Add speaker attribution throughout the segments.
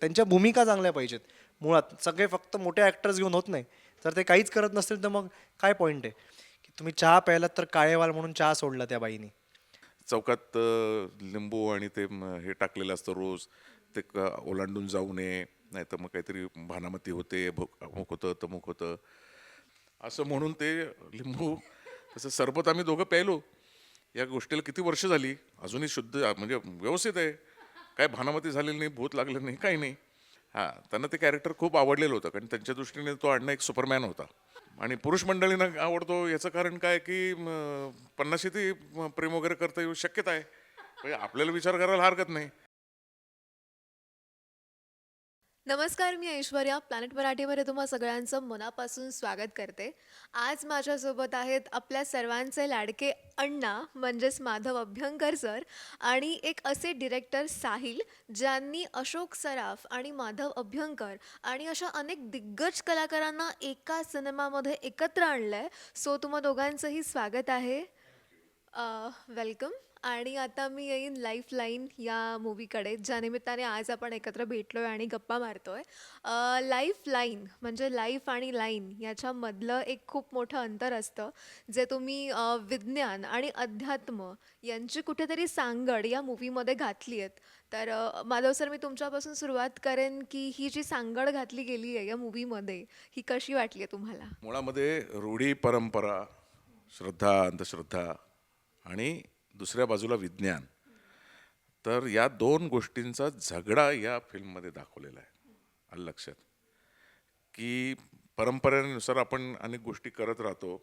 Speaker 1: त्यांच्या भूमिका चांगल्या पाहिजेत. मुळात सगळे फक्त मोठे ॲक्टर्स घेऊन होत नाही. जर ते काहीच करत नसतील तर मग काय पॉईंट आहे? की तुम्ही चहा प्यायलात तर काळेवाल म्हणून चहा सोडला त्या बाईनी.
Speaker 2: चौकात लिंबू आणि ते हे टाकलेलं असतं रोज. ते क- ओलांडून जाऊ नये नाही तर मग काहीतरी भानामती होते अमुक होतं तमुक होतं. असं म्हणून ते लिंबू तसं सरबत आम्ही दोघं प्यायलो. या गोष्टीला किती वर्ष झाली? अजूनही शुद्ध म्हणजे व्यवस्थित आहे. काय भानामती झालेली नाही भूत लागलं नाही काही नाही. हां त्यांना ते कॅरेक्टर खूप आवडलेलं होतं कारण त्यांच्या दृष्टीने तो अण्णा एक सुपरमॅन होता. आणि पुरुष मंडळींना आवडतो याचं कारण काय की पन्नाशी ती प्रेम वगैरे करता येऊ शक्यता आहे. म्हणजे आपल्याला विचार करायला हरकत नाही.
Speaker 3: नमस्कार मी ऐश्वर्या. प्लॅनेट मराठीमध्ये तुम्हा सगळ्यांचं मनापासून स्वागत करते. आज माझ्यासोबत आहेत आपल्या सर्वांचे लाडके अण्णा म्हणजेच माधव अभ्यंकर सर आणि एक असे डिरेक्टर साहिल ज्यांनी अशोक सराफ आणि माधव अभ्यंकर आणि अशा अनेक दिग्गज कलाकारांना एका सिनेमामध्ये एकत्र आणलं आहे सो तुम्हा दोघांचंही स्वागत आहे. वेलकम आणि आता मी येईन लाईफ लाईन या मूवीकडे ज्या निमित्ताने आज आपण एकत्र भेटलोय आणि गप्पा मारतोय. लाईफ लाईन म्हणजे लाईफ आणि लाईन याच्यामधलं एक खूप मोठं अंतर असतं जे तुम्ही विज्ञान आणि अध्यात्म यांची कुठेतरी सांगड या मूवीमध्ये घातली आहेत तर माधव सर मी तुमच्यापासून सुरुवात करेन की ही जी सांगड घातली गेली आहे या मूवीमध्ये ही कशी वाटली आहे तुम्हाला?
Speaker 2: मुळामध्ये रूढी परंपरा श्रद्धा अंधश्रद्धा आणि दुसऱ्या बाजूला विज्ञान. तर या दोन गोष्टींचा झगडा या फिल्ममध्ये दाखवलेला आहे. आलं लक्षात? की परंपरेनुसार आपण अनेक गोष्टी करत राहतो.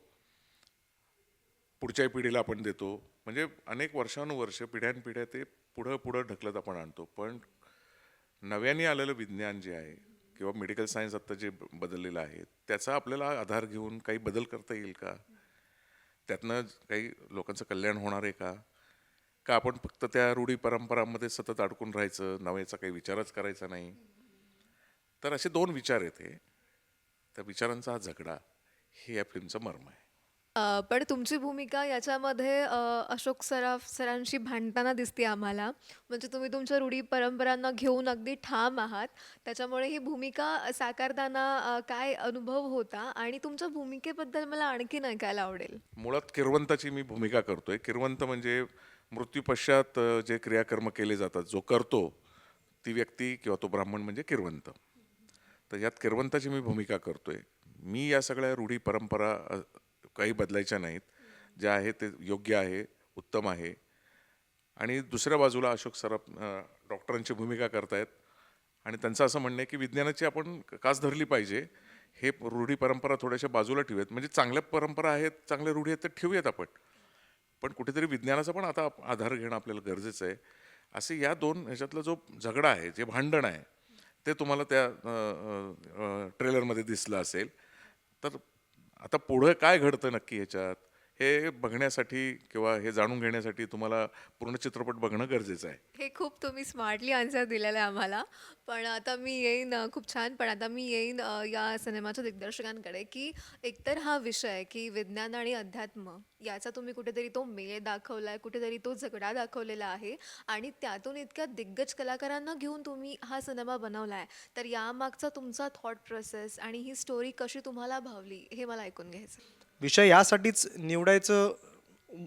Speaker 2: पुढच्या पिढीला आपण देतो. म्हणजे अनेक वर्षानुवर्ष पिढ्यानपिढ्या ते पुढं पुढं ढकलत आपण आणतो. पण नव्याने आलेलं विज्ञान जे आहे किंवा मेडिकल सायन्स आत्ता जे बदललेलं आहे त्याचा आपल्याला आधार घेऊन काही बदल करता येईल का? त्यातनं काही लोकांचं कल्याण होणार आहे का? का आपण फक्त त्या रूढी परंपरांमध्ये सतत अडकून राहायचं नव्याचा काही विचारच करायचा नाही? तर असे दोन विचार येते. त्या विचारांचा हा झगडा हे या फिल्मचं मर्म आहे.
Speaker 3: अ, पण तुमची भूमिका याच्यामध्ये अ, अशोक सराफ सरांशी भांडताना दिसते आम्हाला. म्हणजे तुम्ही तुमच्या रूढी परंपरांना घेऊन अगदी ठाम आहात. त्याच्यामुळे ही भूमिका साकारताना अ, काय अनुभव होता? आणि तुमच्या भूमिकेबद्दल मला आणखीन ऐकायला आवडेल.
Speaker 2: मुळात किरवंताची मी भूमिका करतोय. किरवंत म्हणजे मृत्यूपश्चात अ, जे क्रियाकर्म केले जातात जो करतो ती व्यक्ती किंवा तो ब्राह्मण म्हणजे किरवंत. तर यात किरवंताची मी भूमिका करतोय. मी या सगळ्या रूढी परंपरा अ, काही बदलायच्या नाहीत. ज्या आहे ते योग्य आहे उत्तम आहे. आणि दुसऱ्या बाजूला अशोक सराफ डॉक्टरांची भूमिका करतायत. आणि त्यांचं असं म्हणणं आहे की विज्ञानाची आपण कास धरली पाहिजे हे रूढी परंपरा थोड्याशा बाजूला ठेवूयात. म्हणजे चांगल्या परंपरा आहेत चांगल्या रूढी आहेत तर ठेवूयात आपण. पण कुठेतरी विज्ञानाचा पण आता आधार घेणं आपल्याला गरजेचं आहे. असे या दोन ह्याच्यातला जो झगडा आहे जे भांडण आहे ते तुम्हाला त्या ट्रेलरमध्ये दिसलं असेल. तर आता पुढं काय घडतं नक्की ह्याच्यात हे बघण्यासाठी किंवा हे जाणून घेण्यासाठी तुम्हाला पूर्ण चित्रपट बघणं गरजेचं आहे.
Speaker 3: हे खूप तुम्ही स्मार्टली आन्सर दिलेलं आहे आम्हाला. पण आता मी येईन खूप छान. पण आता मी येईन या सिनेमाच्या दिग्दर्शकांकडे की एकतर हा विषय की विज्ञान आणि अध्यात्म याचा तुम्ही कुठेतरी तो मेळ दाखवला आहे कुठेतरी तो झगडा दाखवलेला आहे आणि त्यातून इतक्या दिग्गज कलाकारांना घेऊन तुम्ही हा सिनेमा बनवला आहे. तर यामागचा तुमचा थॉट प्रोसेस आणि ही स्टोरी कशी तुम्हाला भावली हे मला ऐकून घ्यायचं
Speaker 1: विषय यासाठीच निवडायचं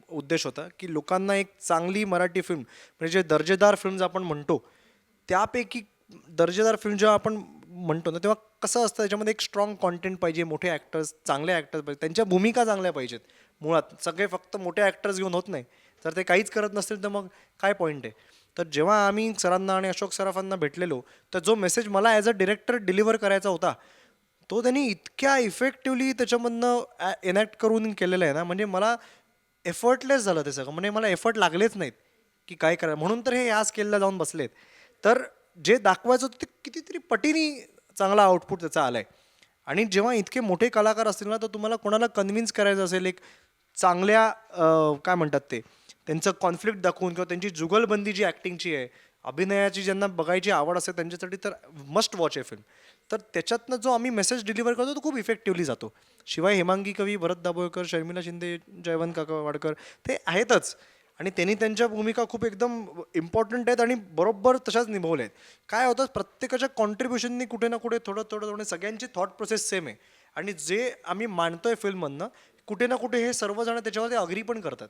Speaker 1: उद्देश होता की लोकांना एक चांगली मराठी फिल्म म्हणजे जे दर्जेदार फिल्म्स आपण म्हणतो त्यापैकी दर्जेदार फिल्म जेव्हा आपण म्हणतो ना तेव्हा कसं असतं त्याच्यामध्ये एक स्ट्रॉंग कॉन्टेंट पाहिजे मोठे ॲक्टर्स चांगले ॲक्टर्स पाहिजे त्यांच्या भूमिका चांगल्या पाहिजेत. मुळात सगळे फक्त मोठे ॲक्टर्स घेऊन होत नाही. जर ते काहीच करत नसतील तर मग काय पॉईंट आहे? तर जेव्हा आम्ही सरांना आणि अशोक सराफांना भेटलेलो तर जो मेसेज मला ॲज अ डिरेक्टर डिलिव्हर करायचा होता तो त्यांनी इतक्या इफेक्टिव्हली त्याच्यामधनं एनॅक्ट करून केलेलं आहे ना म्हणजे मला एफर्टलेस झालं ते सगळं. म्हणजे मला एफर्ट लागलेच नाहीत की काय करा म्हणून तर हे या स्केलला जाऊन बसलेत. तर जे दाखवायचं होतं ते कितीतरी पटीने चांगला आउटपुट त्याचा आलाय. आणि जेव्हा इतके मोठे कलाकार असतील ना तर तुम्हाला कोणाला कन्व्हिन्स करायचं असेल एक चांगल्या काय म्हणतात ते त्यांचं कॉन्फ्लिक्ट दाखवून किंवा त्यांची जुगलबंदी जी ॲक्टिंगची आहे अभिनयाची ज्यांना बघायची आवड असेल त्यांच्यासाठी तर मस्ट वॉच आहे फिल्म तर त्याच्यातनं जो आम्ही मेसेज डिलिव्हर करतो तो खूप इफेक्टिव्हली जातो. शिवाय हेमांगी कवी भरत दाभोळकर शर्मिला शिंदे जयवंत काका वाडकर ते आहेतच. आणि त्यांनी त्यांच्या भूमिका खूप एकदम इम्पॉर्टंट आहेत आणि बरोबर तशाच निभावल्या आहेत. काय होतं प्रत्येकाच्या कॉन्ट्रीब्युशननी कुठे ना कुठे थोडं थोडं थोडं सगळ्यांची थॉट प्रोसेस सेम आहे. आणि जे आम्ही मानतोय फिल्ममधनं कुठे ना कुठे हे सर्वजण त्याच्यावरती अग्री पण करतात.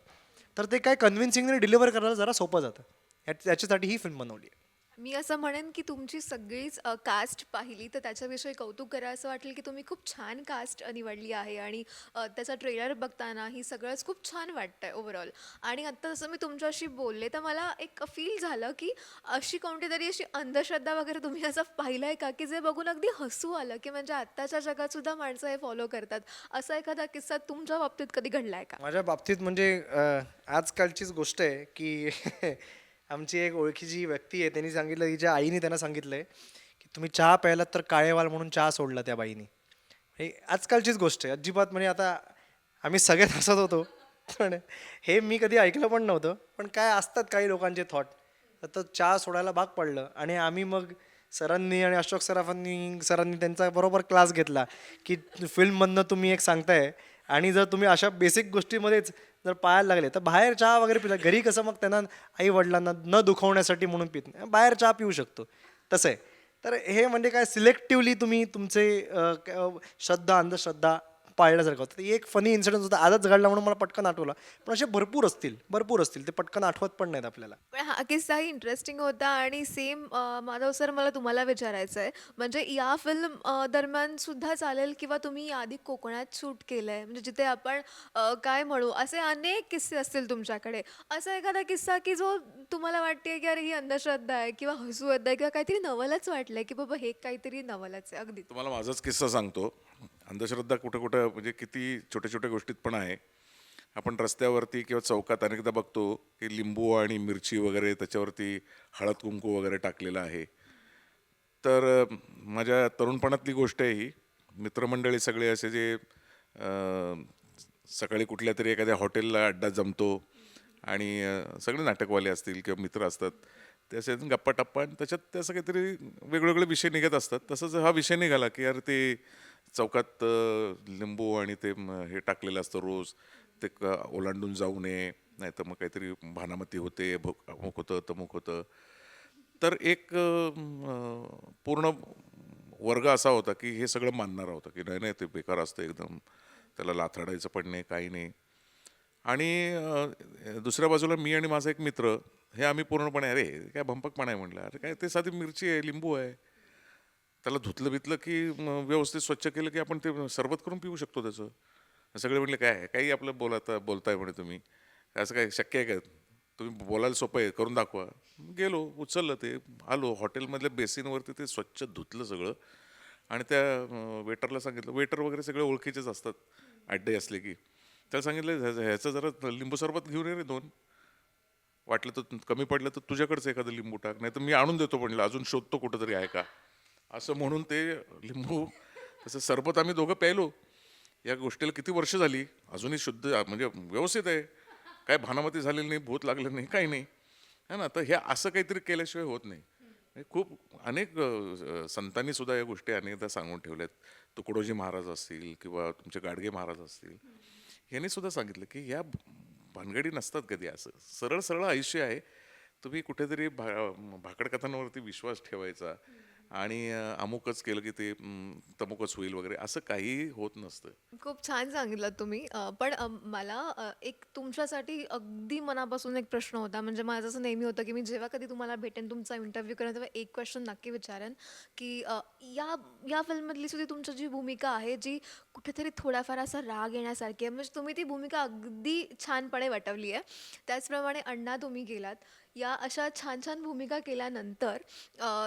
Speaker 1: तर ते काय कन्व्हिन्सिंगने डिलिव्हर करायला जरा सोपं जातं. या- याच्यासाठी ही फिल्म बनवली आहे.
Speaker 3: मी असं म्हणेन की तुमची सगळीच कास्ट पाहिली तर त्याच्याविषयी कौतुक करा. असं वाटेल की तुम्ही खूप छान कास्ट निवडली आहे आणि अ, त्याचा ट्रेलर बघताना ही सगळंच खूप छान वाटतंय ओव्हरऑल आणि आत्ता जसं मी तुमच्याशी बोलले तर मला एक फील झालं की अशी कोणती तरी अशी अंधश्रद्धा वगैरे तुम्ही असं पाहिलं आहे का? की जे बघून अगदी हसू आलं की म्हणजे आत्ताच्या जगात सुद्धा माणसं हे फॉलो करतात. असा एखादा किस्सा तुमच्या बाबतीत कधी घडलाय का?
Speaker 1: माझ्या बाबतीत म्हणजे आजकालचीच गोष्ट आहे की आमची एक ओळखीची व्यक्ती आहे त्यांनी सांगितलं तिच्या आईने त्यांना सांगितलं आहे की तुम्ही चहा प्यायलात तर काळेवाल म्हणून चहा सोडला त्या बाईनी. हे आजकालचीच गोष्ट आहे. अजिबात म्हणजे आता आम्ही सगळ्यात हसत होतो. पण हे मी कधी ऐकलं पण नव्हतं. पण काय असतात काही लोकांचे थॉट तर चहा सोडायला भाग पडलं. आणि आम्ही मग सरांनी आणि अशोक सराफांनी सरांनी त्यांचा बरोबर क्लास घेतला की फिल्ममधनं तुम्ही एक सांगताय आणि जर तुम्ही अशा बेसिक गोष्टीमध्येच जर पाहायला लागले तर बाहेर चहा वगैरे पिला घरी कसं मग त्यांना आई वडिलांना न दुखवण्यासाठी म्हणून पित नाही. बाहेर चहा पिऊ शकतो. तसं आहे. तर हे म्हणजे काय सिलेक्टिव्हली तुम्ही तुमचे श्रद्धा अंधश्रद्धा पाळल्यासारखं होतं. ते एक फनी इन्सिडेंट होता. आजच घडला म्हणून मला पटकन आठवला. पण असे भरपूर असतील. भरपूर असतील. ते पटकन आठवत पण नाहीत आपल्याला.
Speaker 3: पण हा किस्साही इंटरेस्टिंग होता आणि सेम माधव सर मला तुम्हाला विचारायचं आहे. म्हणजे या फिल्म दरम्यान सुद्धा चालेल किंवा तुम्ही याआधी कोकणात शूट केलं आहे म्हणजे जिथे आपण काय म्हणू असे अनेक किस्से असतील तुमच्याकडे. असा एखादा किस्सा की जो तुम्हाला वाटते की अरे ही अंधश्रद्धा आहे किंवा हसू येत आहे किंवा काहीतरी नवलच वाटलंय की बाबा हे काहीतरी नवलच आहे. अगदी.
Speaker 2: तुम्हाला माझाच किस्सा सांगतो. अंधश्रद्धा कुठं कुठं म्हणजे किती छोट्या छोट्या गोष्टीत पण आहे. आपण रस्त्यावरती किंवा चौकात अनेकदा बघतो की लिंबू आणि मिरची वगैरे त्याच्यावरती हळद कुंकू वगैरे टाकलेलं आहे. तर माझ्या तरुणपणातली गोष्ट आहे ही. मित्रमंडळी सगळे असे जे सकाळी कुठल्या तरी एखाद्या हॉटेलला अड्डा जमतो आणि सगळे नाटकवाले असतील किंवा मित्र असतात ते असे गप्पा टप्पा आणि त्याच्यात ते असं काहीतरी वेगवेगळे विषय निघत असतात. तसंच हा विषय निघाला की यार ते चौकात लिंबू आणि ते हे टाकलेलं असतं रोज. ते क- ओलांडून जाऊ नये नाही तर मग काहीतरी भानामती होते भोक अमुक होतं तमुक होतं. तर एक पूर्ण वर्ग असा होता की हे सगळं मानणारा होता की नाही नाही ते बेकार असतं एकदम. त्याला लाथाडायचं पण नाही काही नाही. आणि दुसऱ्या बाजूला मी आणि माझा एक मित्र हे आम्ही पूर्णपणे अरे काय भंपकपणा आहे म्हटलं. अरे काय ते साधी मिरची आहे लिंबू आहे. त्याला धुतलं बितलं की म, व्यवस्थित स्वच्छ केलं की आपण ते सरबत करून पिऊ शकतो त्याचं. सगळे म्हणले काय आहे? काही आपलं बोलाता बोलताय म्हणे तुम्ही. असं काय शक्य आहे का? तुम्ही बोलायला सोपं आहे करून दाखवा. गेलो उचललं ते आलो. हॉटेलमधल्या बेसिनवरती ते स्वच्छ धुतलं सगळं. आणि त्या वेटरला सांगितलं वेटर वगैरे सगळे ओळखीचेच असतात. अड्डे असले की. त्याला सांगितलं ह्या ह्याचं जरा लिंबू सरबत घेऊन ये रे दोन. वाटलं तर कमी पडलं तर तुझ्याकडचं एखादं लिंबू टाक. नाही तर मी आणून देतो म्हणलं. अजून शोधतो कुठंतरी आहे का? असं म्हणून ते लिंबू तसं सरबत आम्ही दोघं प्यायलो. या गोष्टीला किती वर्ष झाली? अजूनही शुद्ध म्हणजे व्यवस्थित आहे. काय भानामती झालेली नाही भूत लागलं नाही काही नाही. है ना? तर हे असं काहीतरी केल्याशिवाय होत नाही. खूप अनेक संतांनी सुद्धा या गोष्टी अनेकदा सांगून ठेवल्यात. तुकडोजी महाराज असतील किंवा तुमचे गाडगे महाराज असतील. यांनी सुद्धा सांगितलं की या भानगडी नसतात कधी असं. सरळ सरळ आयुष्य आहे. तुम्ही कुठेतरी भा भाकड कथांवरती विश्वास ठेवायचा. आणि अमुकच केलं की ते तमुकच होईल वगैरे असं काही होत नसतं.
Speaker 3: खूप छान सांगितलं तुम्ही. पण मला एक तुमच्यासाठी अगदी मनापासून एक प्रश्न होता. म्हणजे माझं असं नेहमी होतं की मी जेव्हा कधी तुम्हाला भेटेन तुमचा इंटरव्ह्यू करेन तेव्हा एक क्वेश्चन नक्की विचारेन की या या फिल्ममधली सुद्धा तुमची जी भूमिका आहे जी कुठेतरी थोडाफार असा राग येण्यासारखी आहे म्हणजे तुम्ही ती भूमिका अगदी छानपणे वटवली आहे. त्याचप्रमाणे अण्णा तुम्ही गेलात. या अशा छान छान भूमिका केल्यानंतर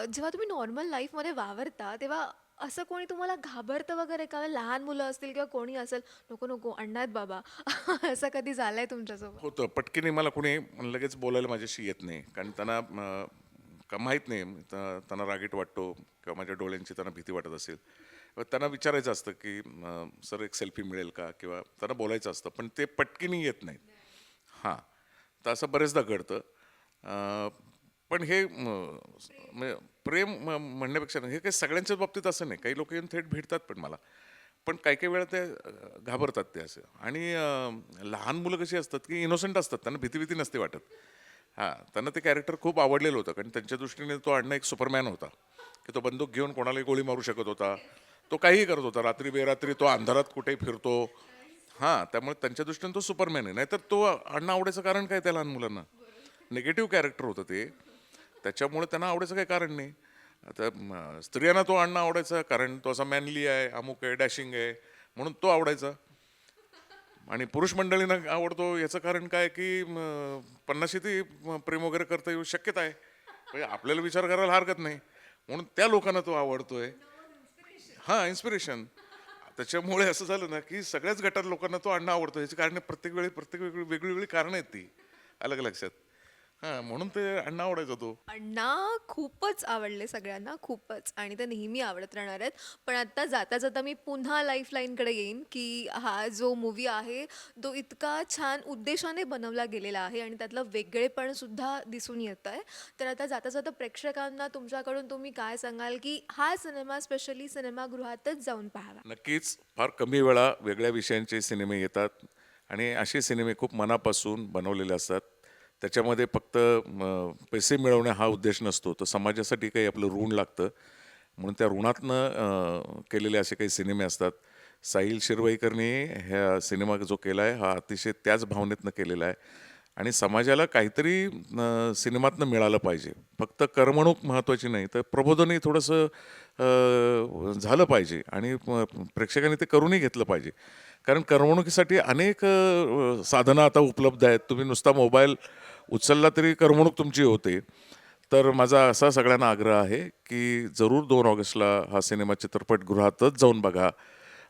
Speaker 3: जेव्हा तुम्ही नॉर्मल लाईफमध्ये वावरता तेव्हा असं कोणी तुम्हाला घाबरतं वगैरे का? लहान मुलं असतील किंवा कोणी असेल नको नको अण्णात बाबा. असं कधी झालंय तुमच्यासोबत?
Speaker 2: होतं पटकीने मला कोणी लगेच बोलायला माझ्याशी येत नाही. कारण त्यांना अं, का माहीत नाही त- त्यांना रागीट वाटतो किंवा माझ्या डोळ्यांची त्यांना भीती वाटत असेल. त्यांना विचारायचं असतं की अं, सर एक सेल्फी मिळेल का? किंवा त्यांना बोलायचं असतं पण ते पटकीने येत नाहीत. हां. तर असं बरेचदा घडतं. पण हे म्हणजे प्रेम म- म्हणण्यापेक्षा नाही, हे काही सगळ्यांच्याच बाबतीत असं नाही. काही लोक येऊन थेट भेटतात पण मला. पण काही काही वेळा ते घाबरतात ते असं. आणि लहान मुलं कशी असतात की इनोसेंट असतात. त्यांना भीती भीती नसते वाटत. हां त्यांना ते कॅरेक्टर खूप आवडलेलं होतं. कारण त्यांच्या दृष्टीने तो अण्णा एक सुपरमॅन होता. की तो बंदूक घेऊन कोणालाही गोळी मारू शकत होता. तो काहीही करत होता. रात्री बेरात्री तो अंधारात कुठेही फिरतो. हां त्यामुळे त्यांच्या दृष्टीने तो सुपरमॅन आहे. नाहीतर तो अण्णा आवडायचं कारण काय त्या लहान मुलांना? निगेटिव्ह कॅरेक्टर होतं ते. त्याच्यामुळे त्यांना आवडायचं काही कारण नाही. आता स्त्रियांना तो अण्णा आवडायचा कारण तो असा मॅनली आहे अमुक आहे डॅशिंग आहे म्हणून तो आवडायचा. आणि पुरुष मंडळींना आवडतो याचं कारण काय की पन्नाशी ती प्रेम वगैरे करता येऊ शक्यता आहे. म्हणजे आपल्याला विचार करायला हरकत नाही. म्हणून त्या लोकांना तो आवडतोय. हां इन्स्पिरेशन त्याच्यामुळे असं झालं ना की सगळ्याच गटात लोकांना तो अण्णा आवडतो. याची कारण प्रत्येक वेळी प्रत्येक वेगळी वेगळी वेगळी कारणं आहेत ती. अलग लक्षात हां म्हणून ते अण्णा आवडायचा तो.
Speaker 3: अण्णा खूपच आवडले सगळ्यांना खूपच. आणि ते नेहमी आवडत राहणार आहेत. पण आता जाता जाता मी पुन्हा लाईफलाईनकडे येईन की हा जो मूवी आहे तो इतका छान उद्देशाने बनवला गेलेला आहे आणि त्यातलं वेगळेपण सुद्धा दिसून येत आहे. तर आता जाता जाता प्रेक्षकांना तुमच्याकडून तुम्ही काय सांगाल की हा सिनेमा स्पेशली सिनेमागृहातच जाऊन पाहावा?
Speaker 2: नक्कीच फार कमी वेळा वेगळ्या विषयांचे सिनेमे येतात. आणि असे सिनेमे खूप मनापासून बनवलेले असतात. त्याच्यामध्ये फक्त पैसे मिळवणे हा उद्देश नसतो. तर समाजासाठी काही आपलं ऋण लागतं. म्हणून त्या ऋणातनं केलेले असे काही सिनेमे असतात. साहिल शिरवाईकरने ह्या सिनेमा जो केला आहे हा अतिशय त्याच भावनेतनं केलेला आहे. आणि समाजाला काहीतरी सिनेमातनं मिळालं पाहिजे. फक्त करमणूक महत्त्वाची नाही तर प्रबोधनही थोडंसं झालं पाहिजे. आणि प्रेक्षकांनी ते करूनही घेतलं पाहिजे. कारण करमणुकीसाठी अनेक साधनं आता उपलब्ध आहेत. तुम्ही नुसता मोबाईल उचलला तरी करमणूक तुमची होते. तर माझा असा सगळ्यांना आग्रह आहे की जरूर दोन ऑगस्टला हा सिनेमा चित्रपटगृहातच जाऊन बघा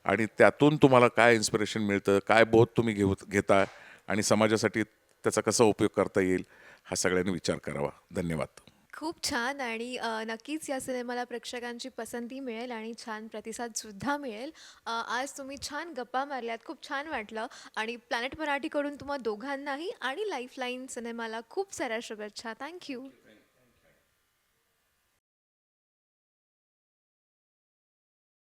Speaker 2: आणि त्यातून तुम्हाला काय इन्स्पिरेशन मिळतं काय बोध तुम्ही घेऊ घेता आणि समाजासाठी त्याचा कसा उपयोग करता येईल हा सगळ्यांनी विचार करावा. धन्यवाद.
Speaker 3: खूप छान आणि अ, नक्कीच या सिनेमाला प्रेक्षकांची पसंती मिळेल आणि छान प्रतिसादसुद्धा मिळेल. अ, आज तुम्ही छान गप्पा मारल्यात खूप छान वाटलं आणि प्लॅनेट मराठीकडून तुम्हा दोघांनाही आणि लाईफलाईन सिनेमाला खूप साऱ्या शुभेच्छा. थँक्यू.